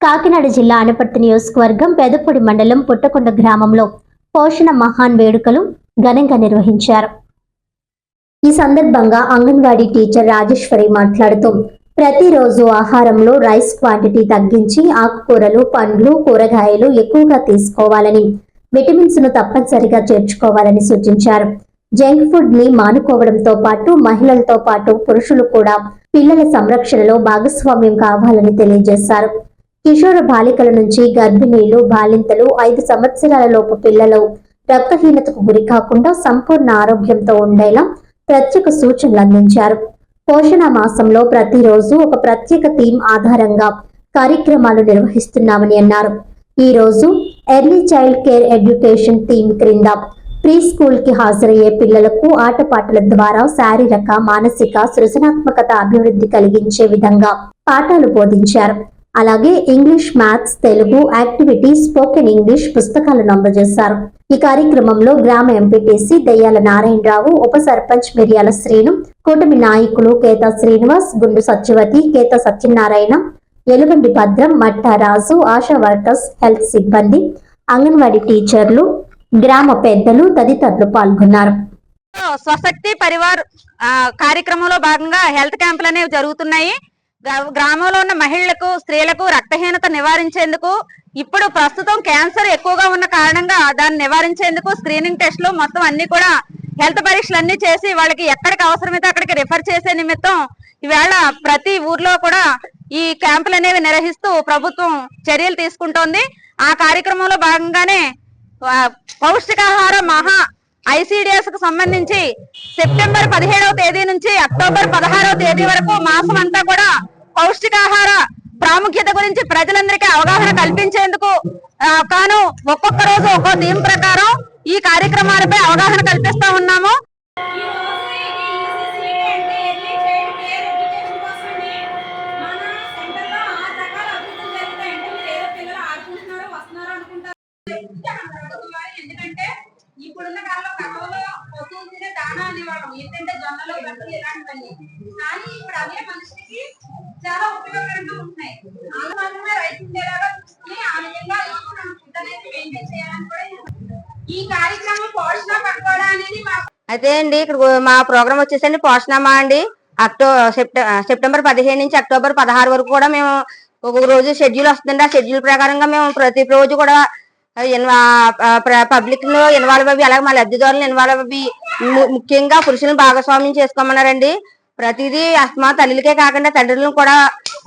కాకినాడ జిల్లా అనపర్తి నియోజకవర్గం పెదపొడి మండలం పుట్టకొండ గ్రామంలో పోషణ మహాన్ వేడుకలు ఘనంగా నిర్వహించారు. ఈ సందర్భంగా అంగన్వాడీ టీచర్ రాజేశ్వరి మాట్లాడుతూ ప్రతిరోజు ఆహారంలో రైస్ క్వాంటిటీ తగ్గించి ఆకుకూరలు పండ్లు కూరగాయలు ఎక్కువగా తీసుకోవాలని విటమిన్స్ను తప్పనిసరిగా చేర్చుకోవాలని సూచించారు. జంక్ ఫుడ్ని మానుకోవడంతో పాటు మహిళలతో పాటు పురుషులు కూడా పిల్లల సంరక్షణలో భాగస్వామ్యం కావాలని తెలియజేశారు. కిషోర బాలికల నుంచి గర్భిణీలు బాలింతలు ఐదు సంవత్సరాల లోపు పిల్లలు రక్తహీనతకు గురి కాకుండా సంపూర్ణ ఆరోగ్యంతో ఉండేలా ప్రత్యేక సూచనలు అందించారు. పోషణ మాసంలో ప్రతిరోజు ఒక ప్రత్యేక థీమ్ ఆధారంగా కార్యక్రమాలు నిర్వహిస్తున్నామని అన్నారు. ఈ రోజు early child care education theme క్రింద ప్రీ స్కూల్కి హాజరయ్యే పిల్లలకు ఆటపాటల ద్వారా శారీరక మానసిక సృజనాత్మకత అభివృద్ధి కలిగించే విధంగా పాఠాలు బోధించారు. అలాగే English maths Telugu activity spoken English పుస్తకాలను అందజేశారు. ఈ కార్యక్రమంలో గ్రామ ఎంపీటీసీ దయ్యాల నారాయణరావు ఉప సర్పంచ్ మిర్యాల శ్రీను కూటమి నాయకులు కేత శ్రీనివాస్ గుండు సత్యవతి కేత సత్యనారాయణ ఎలుగండి భద్రం మట్టారాజు ఆశా వర్కర్స్ హెల్త్ సిబ్బంది అంగన్వాడీ టీచర్లు గ్రామ పెద్దలు తదితరులు పాల్గొన్నారు. స్వశక్తి పరివార్ ఆ, కార్యక్రమంలో భాగంగా హెల్త్ క్యాంపులు అనేవి జరుగుతున్నాయి. గ్రామంలో ఉన్న మహిళలకు స్త్రీలకు రక్తహీనత నివారించేందుకు ఇప్పుడు ప్రస్తుతం క్యాన్సర్ ఎక్కువగా ఉన్న కారణంగా దాన్ని నివారించేందుకు స్క్రీనింగ్ టెస్ట్లు మొత్తం అన్ని కూడా హెల్త్ పరీక్షలు అన్ని చేసి వాళ్ళకి ఎక్కడికి అవసరమైతే అక్కడికి రిఫర్ చేసే నిమిత్తం ఈవేళ ప్రతి ఊర్లో కూడా ఈ క్యాంపులు అనేవి నిర్వహిస్తూ ప్రభుత్వం చర్యలు తీసుకుంటోంది. ఆ కార్యక్రమంలో భాగంగానే పౌష్టికాహార మహా ఐసిడిఎస్కు సంబంధించి సెప్టెంబర్ పదిహేడవ తేదీ నుంచి అక్టోబర్ పదహారవ తేదీ వరకు మాసం అంతా కూడా పౌష్టికాహార ప్రాముఖ్యత గురించి ప్రజలందరికీ అవగాహన కల్పించేందుకు కాను ఒక్కొక్క రోజు ఒక్కో థీమ్ ప్రకారం ఈ కార్యక్రమాలపై అవగాహన కల్పిస్తా ఉన్నాం. అనేవాళ్ళం ఏంటంటే జొన్నలో గడ్డలు ఇలాంటివన్నీ కానీ ఇప్పుడు అవే మనిషికి చాలా ఉపయోగకరంగా ఉంటున్నాయి. అందువల్లనే మాత్రమే రైతు ఉండేలాగా చూసుకుని ఆ విధంగా మనం ఫుడ్ అనేది మెయింటైన్ చేయాలని కూడా ఈ కార్యక్రమం పోషణ పట్టుకోవడం అనేది మా అయితే అండి ఇక్కడ మా ప్రోగ్రామ్ వచ్చేసండి పోషణమా అండి? అక్టో సెప్ట- సెప్టెంబర్ పదిహేను నుంచి అక్టోబర్ పదహారు వరకు కూడా మేము ఒక్కొక్క రోజు షెడ్యూల్ వస్తుందండి. ఆ షెడ్యూల్ ప్రకారంగా మేము ప్రతి రోజు కూడా పబ్లిక్లో ఇన్వాల్వ్ అవి అలాగే మా లబ్ధిదారులను ఇన్వాల్వ్ అవి ముఖ్యంగా పురుషులను భాగస్వామ్యం చేసుకోమన్నారండి. ప్రతిదీ అస్మా తల్లికే కాకుండా తండ్రులను కూడా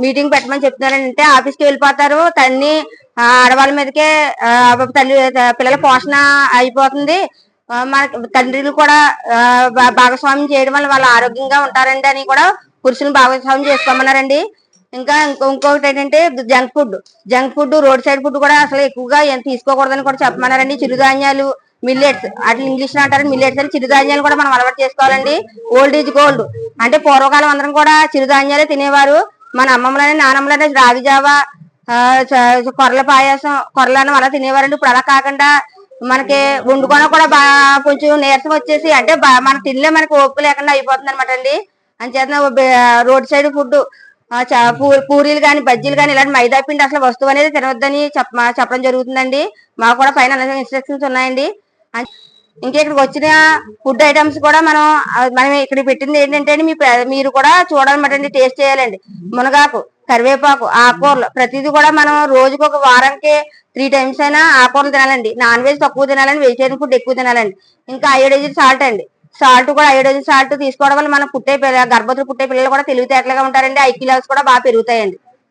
మీటింగ్ పెట్టమని చెప్తున్నారండి. అంటే ఆఫీస్కి వెళ్ళిపోతారు తన్ని ఆడవాళ్ళ మీదకే తల్లి పిల్లల పోషణ అయిపోతుంది. మన తండ్రులు కూడా భాగస్వామ్యం చేయడం వల్ల వాళ్ళు ఆరోగ్యంగా ఉంటారండి అని కూడా పురుషులను భాగస్వామ్యం చేసుకోమన్నారండి. ఇంకా ఇంకొకటి ఏంటంటే junk food junk food roadside food కూడా అసలు ఎక్కువగా తీసుకోకూడదని కూడా చెప్పమన్నారండి. చిరుధాన్యాలు మిల్లెట్స్ అటు ఇంగ్లీష్ అంటారు మిల్లెట్స్ అని. చిరుధాన్యాలు కూడా మనం అలవాటు చేసుకోవాలండి. ఓల్డ్ ఈజ్ గోల్డ్ అంటే పూర్వకాలం అందరం కూడా చిరుధాన్యాలే తినేవారు. మన అమ్మమ్మలని నానమ్మలనే రాగి జావా కొరల పాయాసం కొరలను అలా తినేవారండి. ఇప్పుడు అలా కాకుండా మనకి వండుకోవడం కూడా బాగా కొంచెం నీరసం వచ్చేసి అంటే బా- తినలే. మనకి ఓపిక లేకుండా అయిపోతుంది అనమాట అండి అంచేత రోడ్ సైడ్ ఫుడ్ పూరీలు కానీ బజ్జీలు కానీ ఇలాంటి మైదా పిండి అసలు వస్తువు అనేది తినవద్దని చెప్ప చెప్పడం జరుగుతుందండి. మాకు కూడా పైన ఇన్స్ట్రక్షన్స్ ఉన్నాయండి. ఇంకా ఇక్కడికి వచ్చిన ఫుడ్ ఐటమ్స్ కూడా మనం మనం ఇక్కడ పెట్టింది ఏంటంటే మీ మీరు కూడా చూడాలన్నమాట అండి టేస్ట్ చేయాలండి. మునగాకు కరివేపాకు ఆకుకూరలు ప్రతిదీ కూడా మనం రోజుకి ఒక వారానికి త్రీ టైమ్స్ అయినా ఆకుకూరలు తినాలండి. నాన్ వెజ్ తక్కువ తినాలండి వెజిటేరియన్ ఫుడ్ ఎక్కువ తినాలండి. ఇంకా అయోడైజ్డ్ సాల్ట్ అండి. సాల్ట్ కూడా అయోడైజ్డ్ సాల్ట్ తీసుకోవడం వల్ల మనం పుట్టే పిల్ల- గర్భవతులు పుట్టే పిల్లలు కూడా తెలివితేటలుగా ఉంటారండి. ఐక్యూ లెవెల్స్ కూడా బాగా పెరుగుతాయండి.